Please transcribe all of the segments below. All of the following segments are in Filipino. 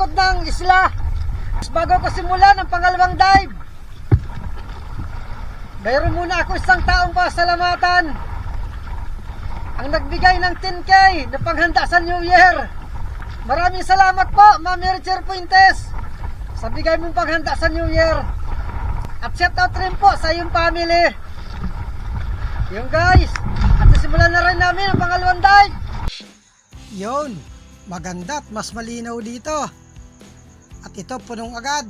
likod ng isla. Bago ko simulan ang pangalawang dive. Mayroon muna ako isang taong pasalamatan. Ang nagbigay ng 10K na panghanda sa New Year. Maraming salamat po, Ma'am Richard Puentes. Sa bigay mong paghanda sa New Year. At shout out rin po sa iyong family. Yung guys, at simulan na rin namin ang pangalawang dive. Yon, maganda at mas malinaw dito. At ito punong agad.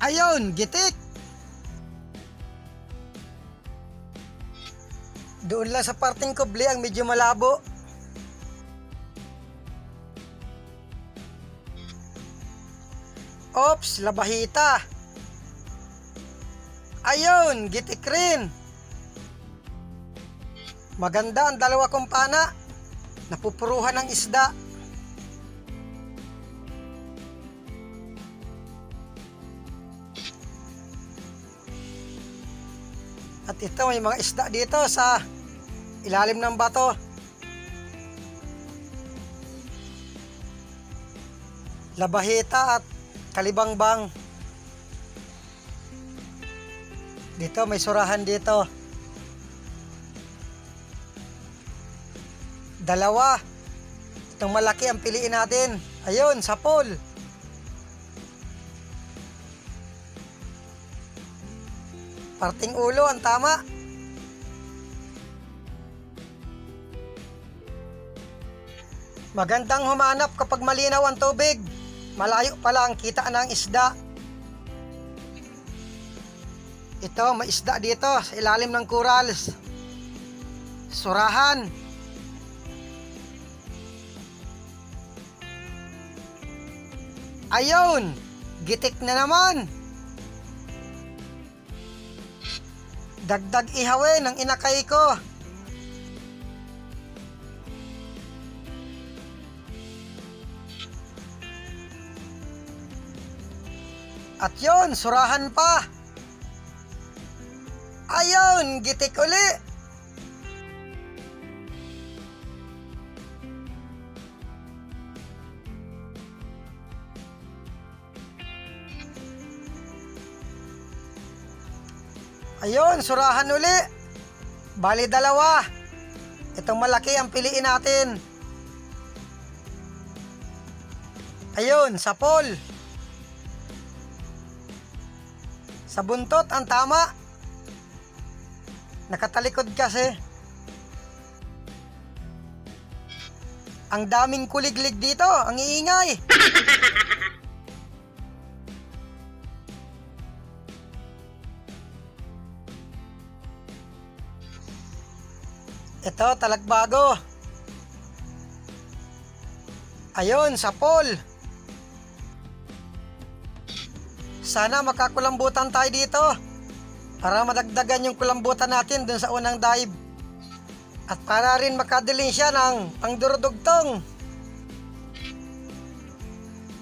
Ayon, gitik. Doon lang sa parting kubli ang medyo malabo. Ops, labahita. Ayun, gitik rin. Maganda ang dalawa kong pana. Napupuruhan ng isda. At ito may mga isda dito sa ilalim ng bato. Labahita at kalibangbang. Dito may surahan dito. Dalawa. Itong malaki ang piliin natin. Ayun, sapol. Parting ulo ang tama. Magandang humanap kapag malinaw ang tubig. Malayo pa lang kita ng isda. Ito, may isda dito sa ilalim ng corals. Surahan. Ayun, gitik na naman. Dagdag ihawin ng inakay ko. At yon, surahan pa. Ayun, gitik uli. Ayun, surahan uli. Bali dalawa. Itong malaki ang piliin natin. Ayun, sapol. Sa buntot ang tama. Nakatalikod kasi. Ang daming kuliglig dito, ang iingay. Ito, talagbago. Ayun, sapol. Sana makakulambutan tayo dito para madagdagan yung kulambutan natin dun sa unang dive. At para rin makadilin siya ng pangdurudugtong.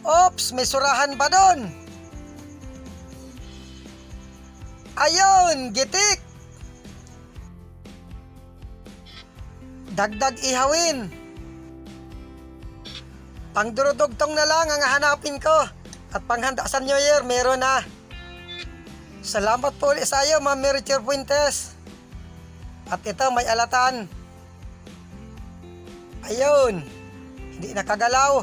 Ops, may surahan pa doon. Ayun, gitik. Dagdag ihawin. Pangdurudugtong na lang ang hanapin ko. At panghanda sa New Year, meron na. Salamat po ulit sa iyo, Ma'am Mericher Fuentes. At ito, may alatan. Ayun, hindi nakagalaw.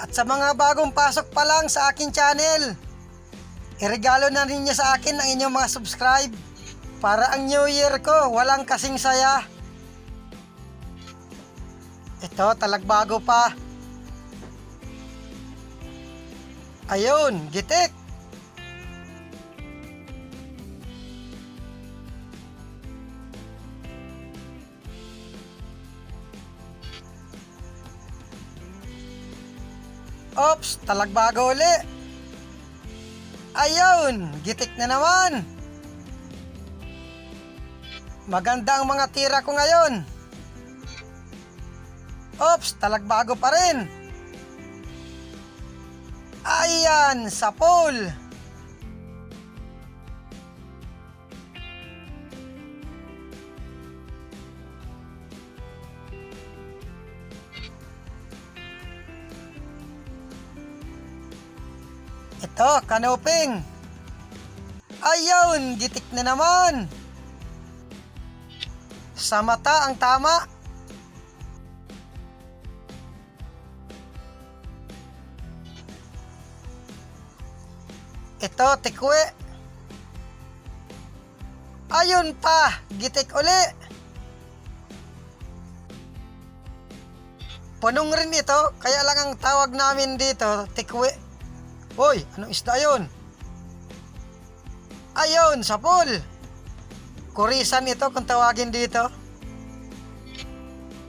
At sa mga bagong pasok pa lang sa akin channel, iregalo na ninyo sa akin ang inyong mga subscribe. Para ang New Year ko, walang kasing saya. Ito, talagbago pa. Ayun, gitik. Ops, talagbago uli. Ayun, gitik na naman. Maganda ang mga tira ko ngayon. Ops, talagbago pa rin. Ayan, sa pool. Ito, kanoping. Ayun, gitik na naman. Sa mata ang tama. Ito, tikwe. Ayun pa, gitik uli. Punong rin ito, kaya lang ang tawag namin dito, tikwe. Hoy, anong isda yun? Ayun, sapul. Kurisan ito kung tawagin dito.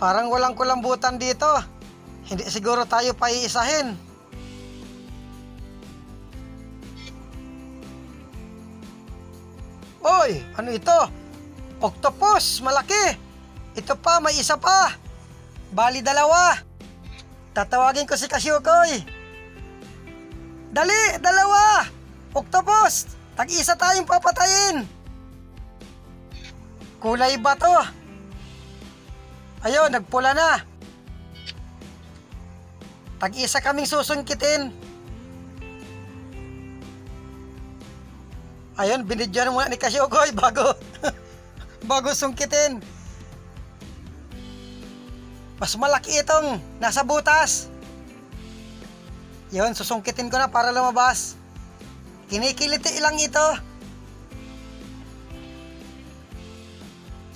Parang walang kulambutan dito. Hindi siguro tayo paiisahin. Oy, ano ito? Octopus, malaki. Ito pa, may isa pa. Bali dalawa. Tatawagin ko si Kasyukoy. Dali, dalawa. Octopus, tag-isa tayong papatayin. Kulay ba to? Ayun, nagpula na. Tag-isa kaming susungkitin. Ayun, binidyan muna ni Kasyukoy bago bago sungkitin. Mas malaki itong nasa butas. Yun, susungkitin ko na para lumabas. Kinikiliti lang ito.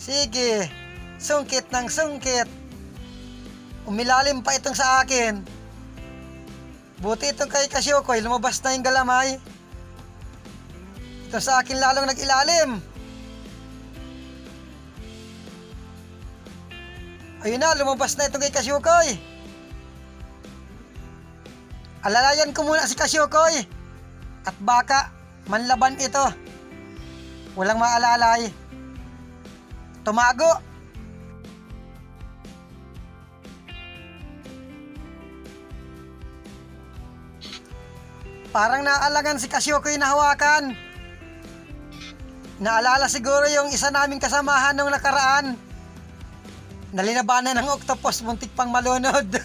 Sige, sungkit ng sungkit. Umilalim pa itong sa akin. Buti itong kay Kasyukoy, lumabas na yung galamay. Ito sa akin lalong nag-ilalim. Ayun na, lumabas na itong kay Kasyukoy. Alalayan ko muna si Kasyukoy. At baka, manlaban ito. Walang maalalay. Tumago. Parang naalangan si Kasyukoy na hawakan. Naalala siguro yung isa naming kasamahan nung nakaraan. Nalinabanan ng octopus, muntik pang malunod.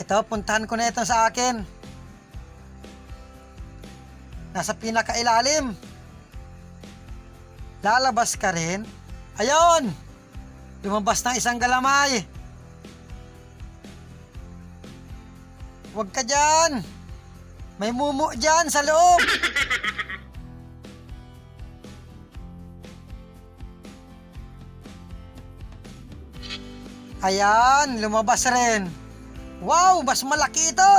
Ito, puntahan ko na ito sa akin. Nasa pinakailalim. Lalabas ka rin. Ayun! Lumabas ng isang galamay. Huwag ka dyan! May mumu dyan sa loob! Ayan, lumabas rin. Wow, mas malaki ito!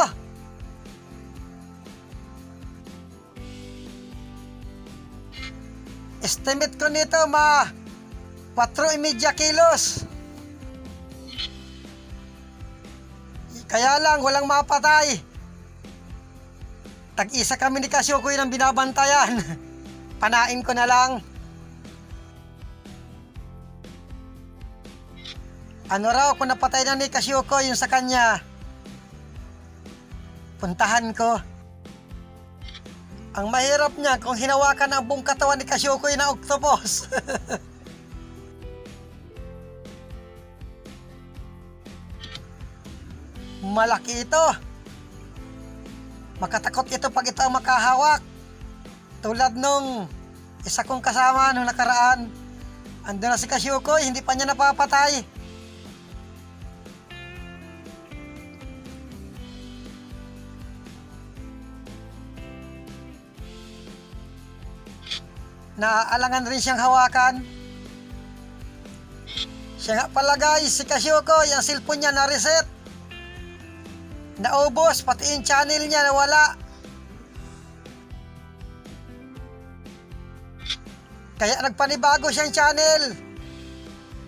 Estimate ko nito ma 4.5 kilos. Kaya lang, walang mapatay. Tag-isa kami ni Kasyukoy ng binabantayan. Panain ko na lang. Ano raw kung napatay na ni Kasyukoy yung sa kanya? Puntahan ko. Ang mahirap niya kung hinawakan ang buong katawan ni Kasyukoy na octopus. Malaki ito. Makatakot ito pag ito makahawak. Tulad nung isa kong kasama nung nakaraan. Ando na si Kasyukoy, hindi pa niya napapatay. Naaalangan rin siyang hawakan. Siya nga pala guys, si Kasyukoy, ang cellphone niya na-reset. Naubos, pati yung channel niya nawala. Kaya nagpanibago siyang channel.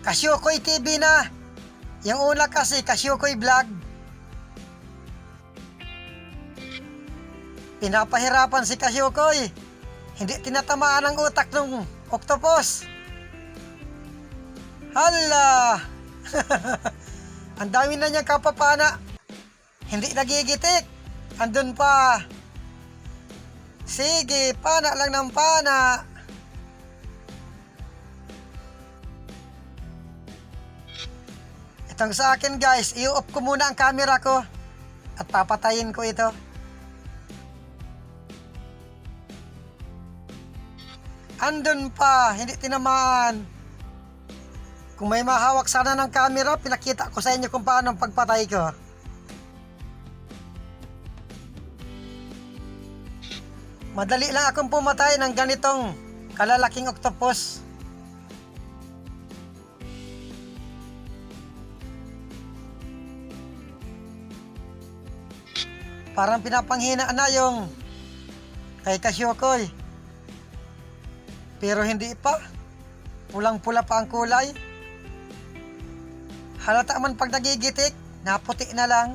Kasyukoy TV na. Yung una kasi, Kasyukoy Vlog. Pinapahirapan si Kasyukoy. Hindi tinatamaan ang utak ng octopus. Hala! ang dami na niyang kapapana. Hindi nagigitik. Andun pa. Sige, pana lang ng pana. Itong sa akin guys, i-off ko muna ang camera ko. at papatayin ko ito. Andun pa, hindi tinamaan. Kung may mahawak sana ng camera, pinakita ko sa inyo kung paano ang pagpatay ko. Madali lang akong pumatay ng ganitong kalalaking octopus. Parang pinapanghinaan na yung kay Kasyokoy. Pero hindi pa. Pulang-pula pa ang kulay. Halata man pag nagigitik, naputi na lang.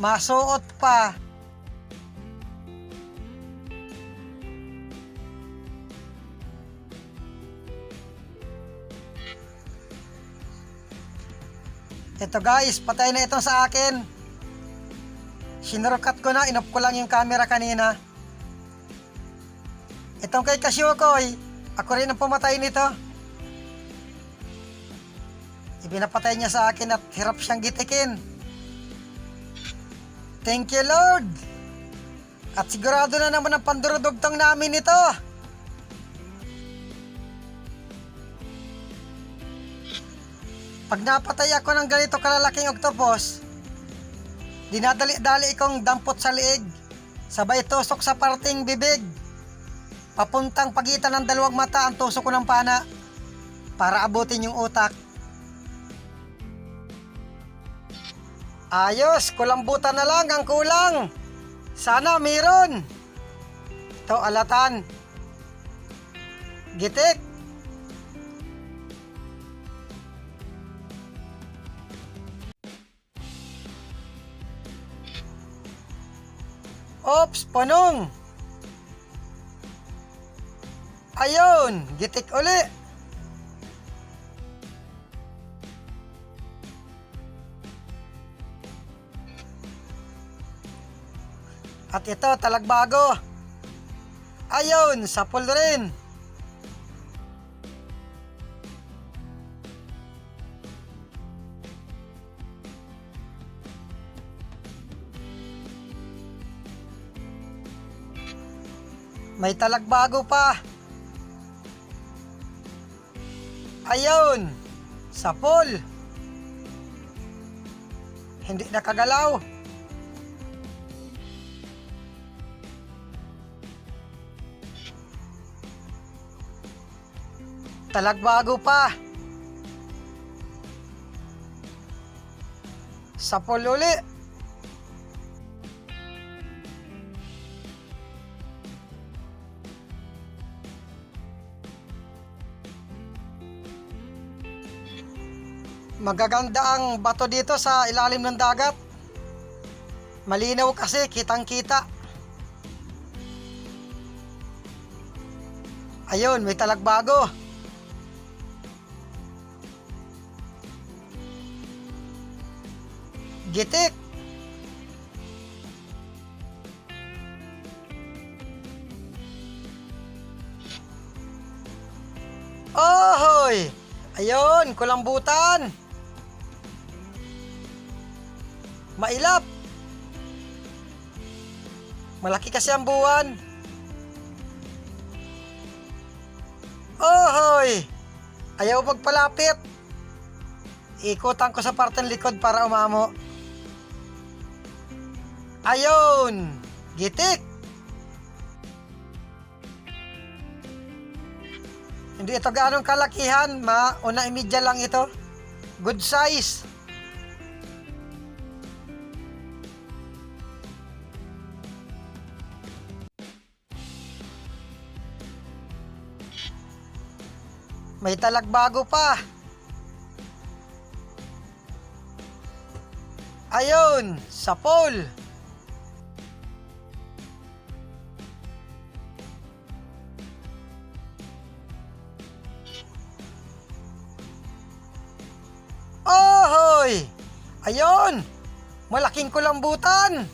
Masuot pa. Ito guys, patay na ito sa akin. Sinurukat ko na, inop ko lang yung camera kanina. Itong kay Kasyokoy, ako rin ang pumatay nito. Ibinapatay niya sa akin at hirap siyang gitikin. Thank you Lord! At sigurado na naman ang pandurudugtong namin ito. Pag napatay ako ng ganito kalalaking octopus, dinadali-dali kong dampot sa liig, sabay tusok sa parting bibig. Papuntang pagitan ng dalawang mata ang tusok ko ng pana para abutin yung utak. Ayos, kulambutan na lang ang kulang. Sana meron. Ito alatan. Gitik. Ops, punong. Ayun, gitik uli. At ito, talagbago. Ayun, sapul rin. May talagbago pa. Ayun, sapul. Hindi nakagalaw. Talagbago pa. Sapul uli. Magaganda ang bato dito sa ilalim ng dagat. Malinaw kasi, kitang kita. Ayun, may talagbago. Gitik. Ohoy! Ayun, kulambutan. Mailap. Malaki kasi ang buwan. Ohoy! Ayaw magpalapit. Ikutan ko sa parteng likod para umamo. Ayun! Gitik! Hindi ito ganong kalakihan, ma. Una imidya lang ito. Good size. May talagbago pa. Ayun, sa pole. Ayun! Malaking kulambutan!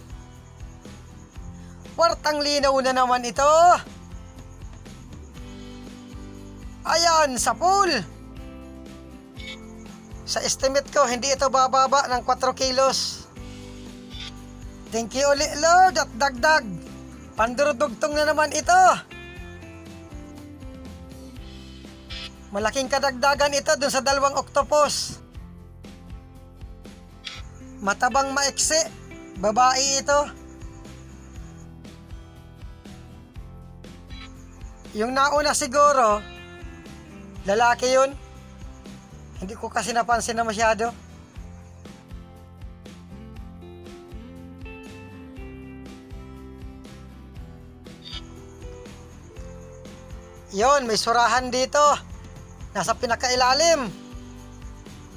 Wartang linaw na naman ito! Ayan, sa pool. Sa estimate ko, hindi ito bababa ng 4 kilos. Thank you ulit, Lord, at dagdag. Pandurudugtong na naman ito. Malaking kadagdagan ito dun sa dalawang octopus. Matabang maiksi, babae ito. Yung nauna siguro, lalaki yun. Hindi ko kasi napansin na masyado. Yon, may surahan dito. Nasa pinakailalim.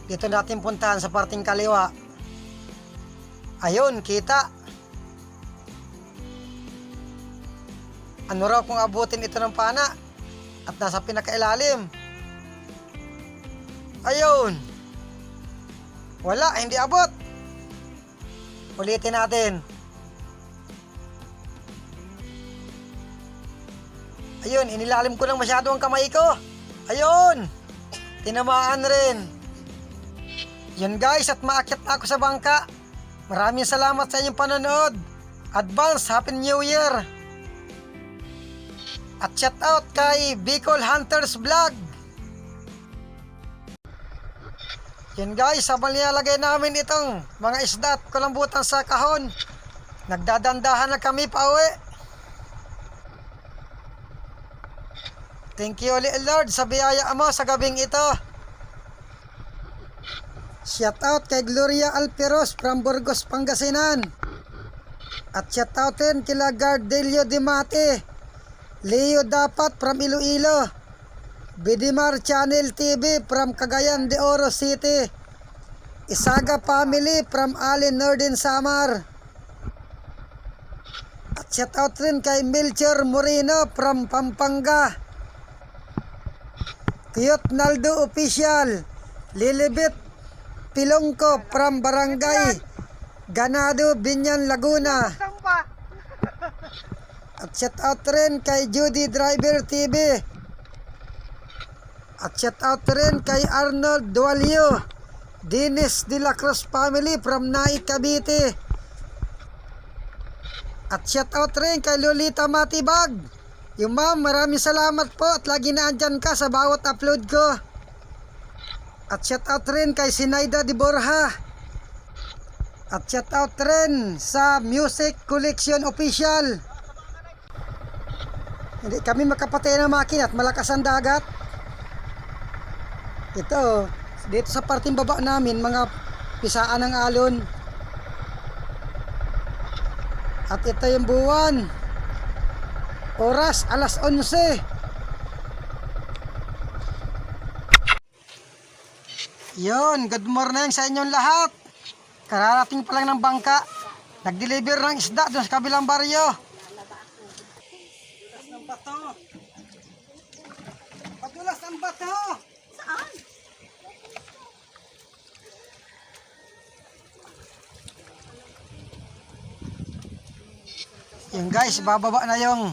Dito natin puntahan sa parting kaliwa. Ayun, kita. Ano raw kung abutin ito ng pana? At nasa pinakailalim. Ayun. Wala, hindi abot. Ulitin natin. Ayun, inilalim ko lang masyado ang kamay ko. Ayun. Tinamaan rin. Yun guys, at maakyat na ako sa bangka. Maraming salamat sa inyong panonood. Advance Happy New Year. At shout out kay Bicol Hunters Vlog. Yun guys, habang nilalagay namin itong mga isda at kulambutan sa kahon, nagdadandahan na kami pa uwi. Thank you ulit Lord sa biyaya mo sa gabing ito. Shout out kay Gloria Alperos from Burgos, Pangasinan. At shout out din kila Gardelio Dimate, Leo Dapat from Iloilo, Bidimar Channel TV from Cagayan de Oro City, Isaga Family from Alin Norden Samar. At shout out rin kay Melchor Moreno from Pampanga. Cute Naldo Official, Lilibet Pilongko from Barangay Ganado, Binyan, Laguna. At shout out rin kay Judy Driver TV. At shout out rin kay Arnold Dualio, Dennis De La Cruz family from Nai, Cavite. At shout out rin kay Lolita Matibag. Yung ma'am, maraming salamat po at lagi na andyan ka sa bawat upload ko. At shout out rin kay Sinaida de Borja. At shout out rin sa Music Collection Official. Hindi kami makapatay ng makina at malakas ang dagat. Ito, dito sa parting baba namin, mga pisaan ng alon. At ito yung buwan. Oras, alas 11. Yon, good morning sa inyong lahat. Kararating pa lang ng bangka. Nag-deliver ng isda doon sa kabilang baryo. Padulas ng bato. Padulas ng bato. Saan? Yung guys, bababa na yung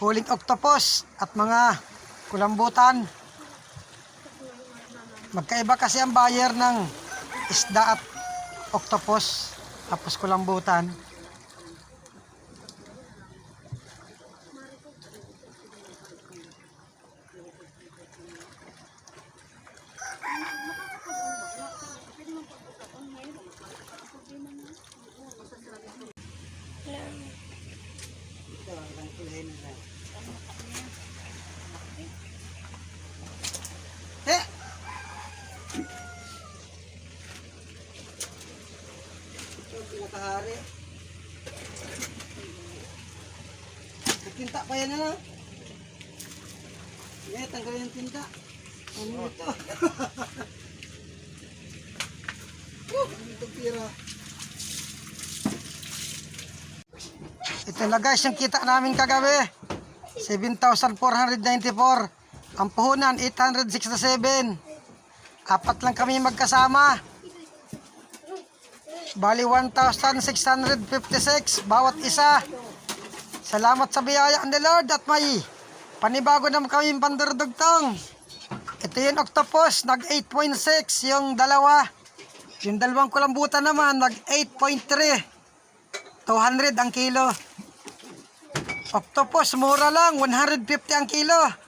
huling octopus at mga kulambutan. Magkaiba kasi ang buyer ng isda at octopus tapos kulambutan. Nagtinta pa yan na. Eh, tanggalin yung tinta. Ano ito? oh, ano ito pira? Ito na guys, yung kita namin kagabi. 7,494. Ang puhunan, 867. Apat lang kami magkasama. Bali, 1,656 bawat isa. Salamat sa biyaya ng Lord at may panibago naman kami pandurdugtong. tin octopus, nag 8.6 yung dalawa. Yung dalawang kulambutan naman, nag 8.3. 200 ang kilo. Octopus, mura lang, 150 ang kilo.